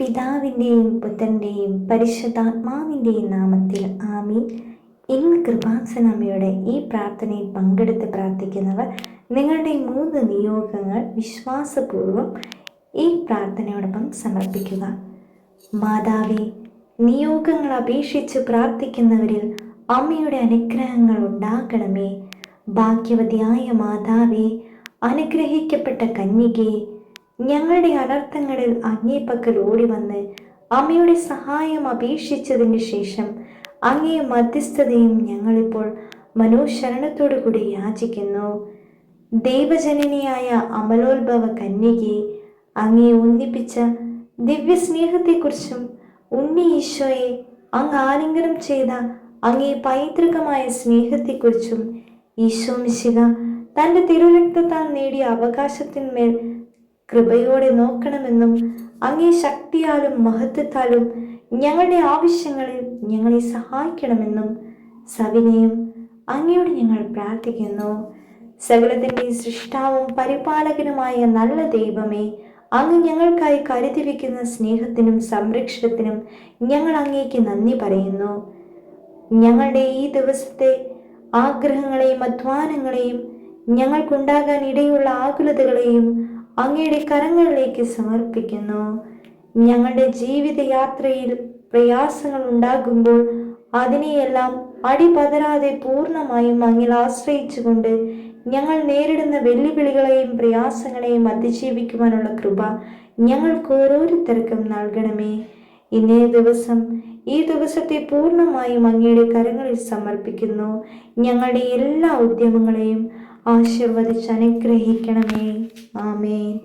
പിതാവിന്റെയും പുത്രന്റെയും പരിശുദ്ധാത്മാവിന്റെയും നാമത്തിൽ ആമീൻ. ഇന്ന് കൃപാസനമ്മയുടെ ഈ പ്രാർത്ഥനയിൽ പങ്കെടുത്ത് പ്രാർത്ഥിക്കുന്നവർ നിങ്ങളുടെ മൂന്ന് നിയോഗങ്ങൾ വിശ്വാസപൂർവം ഈ പ്രാർത്ഥനയോടൊപ്പം സമർപ്പിക്കുക. മാതാവേ നിയോഗങ്ങൾ അപേക്ഷിച്ച് പ്രാർത്ഥിക്കുന്നവരിൽ അമ്മയുടെ അനുഗ്രഹങ്ങൾ ഉണ്ടാകണമേ. ഭാഗ്യവതിയായ മാതാവേ അനുഗ്രഹിക്കപ്പെട്ട കന്യകേ ഞങ്ങളുടെ അനർത്ഥങ്ങളിൽ അങ്ങേപ്പക്കൽ ഓടി വന്ന് അമ്മയുടെ സഹായം അപേക്ഷിച്ചതിന് ശേഷം അങ്ങേ മധ്യസ്ഥതയും ഞങ്ങളിപ്പോൾ മനോശരണത്തോടു കൂടി യാചിക്കുന്നു. ദൈവജനനിയായ അമലോത്ഭവ കന്യകെ അങ്ങേ ഒന്നിപ്പിച്ച ദിവ്യസ്നേഹത്തെക്കുറിച്ചും ഉണ്ണി ഈശോയെ അങ്ങ് ആലിംഗനം ചെയ്ത അങ്ങേ പൈതൃകമായ സ്നേഹത്തെക്കുറിച്ചും ഈശോ മിശിക തന്റെ തിരുരക്തത്താൽ നേടിയ അവകാശത്തിന്മേൽ കൃപയോടെ നോക്കണമെന്നും അങ്ങേ ശക്തിയാലും മഹത്വത്താലും ഞങ്ങളുടെ ആവശ്യങ്ങളിൽ ഞങ്ങളെ സഹായിക്കണമെന്നും സവിനയം അങ്ങയോട് ഞങ്ങൾ പ്രാർത്ഥിക്കുന്നു. സകലത്തിന്റെ സൃഷ്ടാവും പരിപാലകനുമായ നല്ല ദൈവമേ അങ്ങ് ഞങ്ങൾക്കായി കരുതി വയ്ക്കുന്ന സ്നേഹത്തിനും സംരക്ഷണത്തിനും ഞങ്ങൾ അങ്ങേക്ക് നന്ദി പറയുന്നു. ഞങ്ങളുടെ ഈ ദിവസത്തെ ആഗ്രഹങ്ങളെയും അധ്വാനങ്ങളെയും ഞങ്ങൾക്കുണ്ടാകാൻ ഇടയുള്ള ആകുലതകളെയും അങ്ങയുടെ കരങ്ങളിലേക്ക് സമർപ്പിക്കുന്നു. ഞങ്ങളുടെ ജീവിതയാത്രയിൽ പ്രയാസങ്ങൾ ഉണ്ടാകുമ്പോൾ അതിനെയെല്ലാം അടിപതരാതെ പൂർണമായും അങ്ങിൽ ആശ്രയിച്ചുകൊണ്ട് ഞങ്ങൾ നേരിടുന്ന വെല്ലുവിളികളെയും പ്രയാസങ്ങളെയും അതിജീവിക്കുവാനുള്ള കൃപ ഞങ്ങൾക്ക് ഓരോരുത്തർക്കും നൽകണമേ. ഇന്നേ ദിവസം ഈ ദിവസത്തെ പൂർണമായും അങ്ങയുടെ കരങ്ങളിൽ സമർപ്പിക്കുന്നു. ഞങ്ങളുടെ എല്ലാ ഉദ്യമങ്ങളെയും ആശീർവദിച്ച് അനുഗ്രഹിക്കണമേ. ആമേൻ.